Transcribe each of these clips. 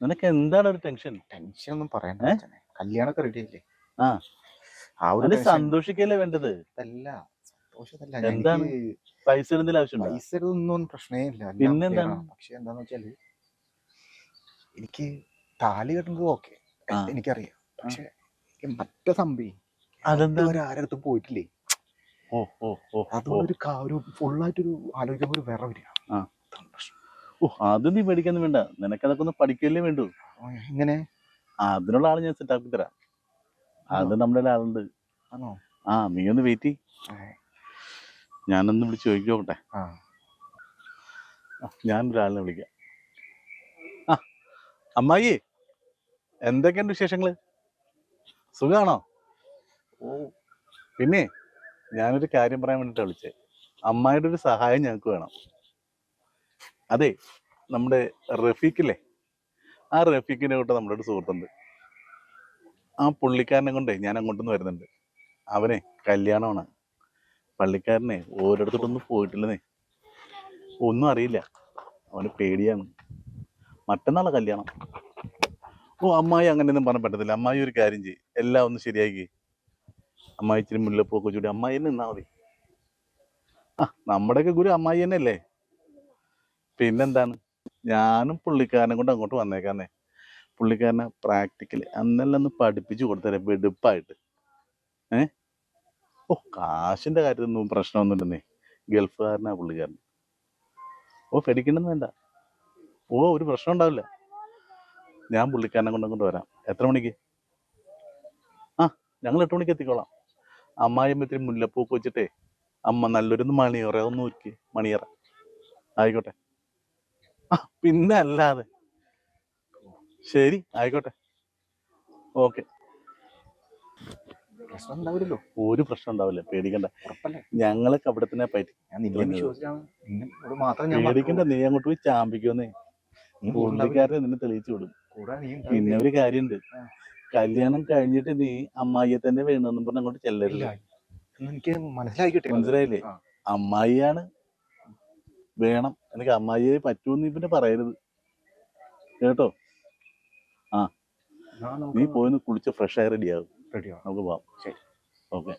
നിനക്ക് എന്താണ് ഒരു ടെൻഷൻ ടെൻഷൻ ഒന്നും പറയണ്ട കല്യാണൊക്കെ റെഡി അല്ലേ? ആ. ആ ഒരു സന്തോഷിക്കല്ലേ വേണ്ടത്? അല്ല സന്തോഷത്തല്ല. എന്താണ്? പൈസ എന്തെങ്കിലും ആവശ്യം പൈസ ഒന്നും പ്രശ്നമേ ഇല്ല. പിന്നെ പിന്നെന്താണ്? പക്ഷെ എന്താന്ന് വെച്ചാൽ എനിക്ക് താലി കെട്ടുന്നത് ഓക്കെ എനിക്കറിയാം. പക്ഷെ മറ്റേ സംഭവി അതെന്താ? ആരടുത്തും പോയിട്ടില്ലേ? ഓ ഓ ഓ അതൊരു ഒരു ഫുള്ളായിട്ടൊരു ആലോചിക്കുമ്പോൾ ഒരു വിറ വരിക. പ്രശ്നം. ഓ അത് നീ പേടിക്കൊന്നും വേണ്ട. നിനക്ക് അതൊക്കെ ഒന്ന് പഠിക്കല്ലേ വേണ്ടു. എങ്ങനെ? അതിനുള്ള ആൾ ഞാൻ സെറ്റ് ആക്കി തരാം. അത് നമ്മുടെ ആളുണ്ട് ആ നീ ഒന്ന് വെയിറ്റ് ഞാനൊന്ന് വിളിച്ച് ചോദിക്കോട്ടെ? ഞാനൊരാളിനെ വിളിക്കാം. ആ അമ്മായി എന്തൊക്കെയുണ്ട് വിശേഷങ്ങൾ? സുഖാണോ? ഓ. പിന്നെ ഞാനൊരു കാര്യം പറയാൻ വേണ്ടിട്ടാ വിളിച്ചേ. അമ്മായിയുടെ ഒരു സഹായം ഞങ്ങൾക്ക് വേണം. അതെ നമ്മുടെ റഫീഖില്ലേ? ആ റഫീഖിനെ കൊണ്ട് നമ്മുടെ ഒരു സുഹൃത്തുണ്ട്. ആ പുള്ളിക്കാരനെ കൊണ്ടേ ഞാൻ അങ്ങോട്ടൊന്ന് വരുന്നുണ്ട്. അവനെ കല്യാണമാണ്. പള്ളിക്കാരനെ ഓരോരുത്തരൊന്നും പോയിട്ടില്ലെന്നേ. ഒന്നും അറിയില്ല. അവന് പേടിയാണ്. മറ്റന്നാളെ കല്യാണം. ഓ അമ്മായി അങ്ങനെയൊന്നും പറയാൻ പറ്റത്തില്ല. അമ്മായി ഒരു കാര്യം ചെയ്യ്. എല്ലാം ഒന്ന് ശരിയാക്കി. അമ്മായി ഇച്ചിരി മുല്ലപ്പൂക്കെ ചൂടി. അമ്മായി തന്നെ നിന്നാ മതി. ആ നമ്മുടെയൊക്കെ ഗുരു അമ്മായി തന്നെ അല്ലേ പിന്നെന്താണ്? ഞാനും പുള്ളിക്കാരനെ കൊണ്ട് അങ്ങോട്ട് വന്നേക്കാന്നേ. പുള്ളിക്കാരനെ പ്രാക്ടിക്കലി അന്നെല്ലാം ഒന്ന് പഠിപ്പിച്ചു കൊടുത്തരാം വെടുപ്പായിട്ട്. ഏ? ഓ കാശിന്റെ കാര്യത്തിലൊന്നും പ്രശ്നമൊന്നുമില്ലെന്നേ. ഗൾഫുകാരനാ പുള്ളിക്കാരൻ. ഓ പേടിക്കണമെന്ന് വേണ്ട. ഓ ഒരു പ്രശ്നം ഉണ്ടാവില്ല. ഞാൻ പുള്ളിക്കാരനെ കൊണ്ട് അങ്ങോട്ട് വരാം. എത്ര മണിക്ക്? ആ ഞങ്ങൾ എട്ട് മണിക്ക് എത്തിക്കോളാം. അമ്മായിയമ്മ ഇത്തിരി മുല്ലപ്പൂക്ക് വെച്ചിട്ടേ അമ്മ നല്ലൊരു മണിയറ ഒന്ന് ഒരുക്കി മണിയറ. ആയിക്കോട്ടെ. പിന്നെ അല്ലാതെ ശരി ആയിക്കോട്ടെ. ഓക്കെ. പ്രശ്നം ഉണ്ടാവില്ലല്ലോ. ഒരു പ്രശ്നം ഉണ്ടാവില്ല. പേടിക്കണ്ട. ഞങ്ങളൊക്കെ അവിടെ തന്നെ പറ്റി പേടിക്കണ്ട നീ അങ്ങോട്ട് പോയി ചാമ്പിക്കുന്നേ പുള്ളിക്കാരനെ നിന്നെ തെളിയിച്ചു വിടും. പിന്നെ ഒരു കാര്യണ്ട് കല്യാണം കഴിഞ്ഞിട്ട് നീ അമ്മായിയെ തന്നെ വേണമെന്നും പറഞ്ഞ് അങ്ങോട്ട് ചെല്ലരുത്. എനിക്ക് മനസ്സിലായിക്കോട്ടെ കിട്ടി മനസ്സിലായില്ലേ. അമ്മായിയാണ് വേണം. എനിക്ക് അമ്മായിയെ പറ്റൂന്ന് നീ പിന്നെ പറയരുത്. കേട്ടോ? ആ. നീ പോയിന്ന് കുളിച്ച് ഫ്രഷ് ആയി റെഡിയാകും നമുക്ക് പോവാം. ഓക്കെ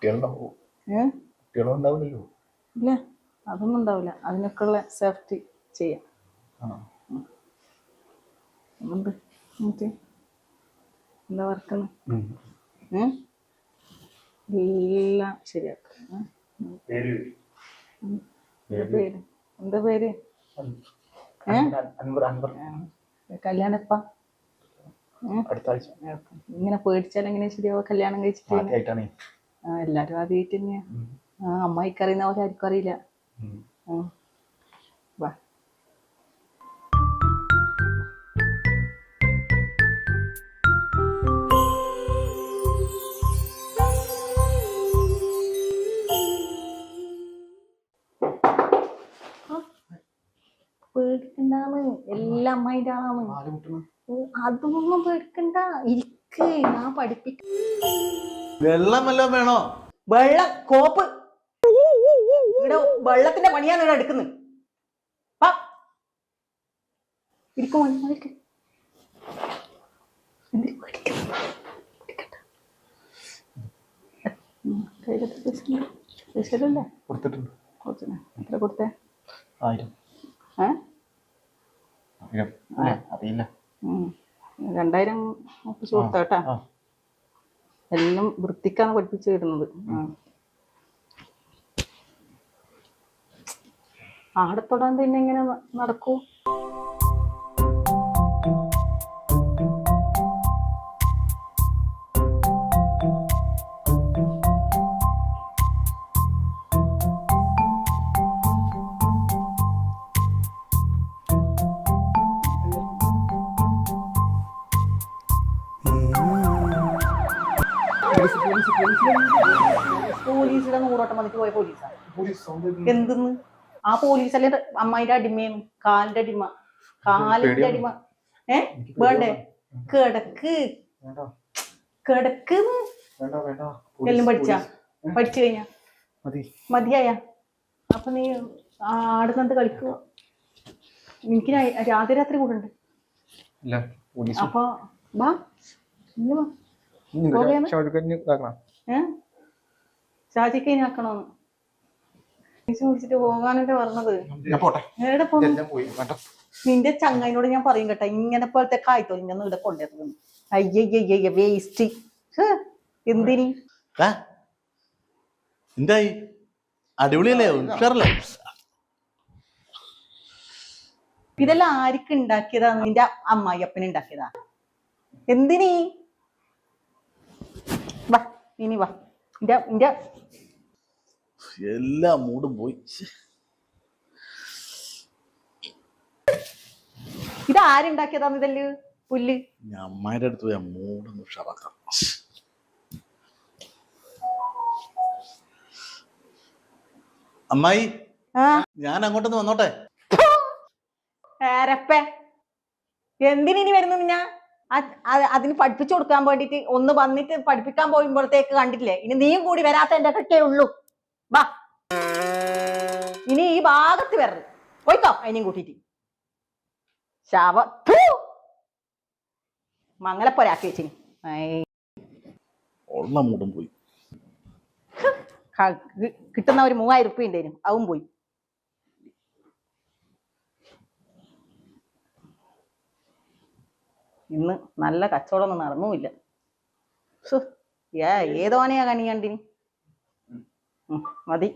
കുട്ടികളുണ്ടാവോ ഇല്ല അതൊന്നും ഉണ്ടാവില്ല. അതിനൊക്കെ ഉള്ള സേഫ്റ്റി ചെയ്യാം എന്നിട്ട്? എന്താ. ഏ? എല്ലാം ശരിയാക്കും? പേര്? എന്താ പേര്? കല്യാണപ്പ? ഇങ്ങനെ പേടിച്ചാൽ എങ്ങനെ ശരിയാവുക? കല്യാണം കഴിച്ചിട്ട് എല്ലാരും ആദ്യമായിട്ട് തന്നെയാ. ആ അമ്മായിക്ക് അറിയുന്ന പോലെ ആർക്കും അറിയില്ല. പേടിക്കണ്ടാന്ന്. എല്ലാം അമ്മായിന്റെ ആളാണ് അതൊന്നും പേടിക്കണ്ട. ഇരിക്ക്. ഞാൻ പഠിപ്പിക്ക വെള്ളം വല്ലതും വേണോ? വെള്ള കോപ്പ്. ഇവിടെ വെള്ളത്തിന്റെ പണിയാണ് ഇവിടെ എടുക്കുന്നത് ഇരിക്കും. രണ്ടായിരം ആ. എല്ലാം വൃത്തിക്കാണ് പഠിപ്പിച്ചു തരുന്നത് ആടത്തൊടാൻ ആടെ തൊടാൻ പിന്നെ ഇങ്ങനെ നടക്കൂ? പോലീസിലെ നൂറോട്ടം മതിക്ക് പോയ പോലീസാ. എന്തെന്ന്? ആ പോലീസ് അല്ലെ അമ്മായിന്റെ അടിമയും കാലിന്റെ അടിമ. കാലിന്റെ അടിമ. ഏ? വേണ്ടേ? കിടക്ക്. കിടക്ക്. എല്ലാം പഠിച്ച? പഠിച്ചു കഴിഞ്ഞ? മതി. മതിയായ? അപ്പൊ നീ ആട് കണ്ട് കളിക്കൂ? എനിക്ക് രാത്രി രാത്രി കൂടെ ഉണ്ട് അപ്പൊ വാ. ഇന്ന് വാ. പോകേന്ന്? ഇതാക്കണം. ഏ? ഷാജിക്ക് വിളിച്ചിട്ട് പോകാനല്ലേ പറഞ്ഞത്. ഞാൻ എവിടെ നിന്റെ ചങ്ങായിനോട് ഞാൻ പറയും കേട്ടോ ഇങ്ങനെ പോലത്തെ കായ്ത്തോ ഇങ്ങനെ ഇവിടെ കൊണ്ടുവരുന്നത്. അയ്യയ്യ വേസ്റ്റ് എന്തിനി? എന്തായി? അടിപൊളിയല്ലേ? ഉഷാറല്ലേ? ഇതെല്ലാം ആർക്ക് ഉണ്ടാക്കിയതാ? നിന്റെ അമ്മായി അപ്പന ഉണ്ടാക്കിയതാ. എന്തിനീ? വാ ഇനി വാ. എല്ലാ മൂടും പോയി. ഇത് ആരുണ്ടാക്കിയതാന്ന് ഇതല്ലേ? പുല്ല്. ഞാൻ അമ്മയുടെ അടുത്ത് പോയി മൂടൊന്ന് ഉഷാറാക്കാം. അമ്മായി ഞാൻ അങ്ങോട്ടൊന്ന് വന്നോട്ടെ? എന്തിനി വരുന്നു ഞാൻ? അതിന് പഠിപ്പിച്ചു കൊടുക്കാൻ വേണ്ടിട്ട് ഒന്ന് വന്നിട്ട് പഠിപ്പിക്കാൻ പോകുമ്പോഴത്തേക്ക് കണ്ടില്ലേ ഇനി നീയും കൂടി വരാത്ത എന്റെ കട്ടേ ഉള്ളൂ. വാ. ഇനി ഈ ഭാഗത്ത് വരരുത്. പോയിക്കോ അതിനെയും കൂട്ടിട്ട് ശാവ. മംഗലപ്പൊരാക്കി വെച്ചിന്. ഉള്ള മൂടും പോയി. കിട്ടുന്ന ഒരു മൂവായിരം ഉറുപ്പ്യ ഉണ്ടായിരുന്നു അതും പോയി. ഇന്ന് നല്ല കച്ചവടമൊന്നും നടന്നുമില്ല. ഏതോനെയാ കണി കണ്ടിനി. മതി.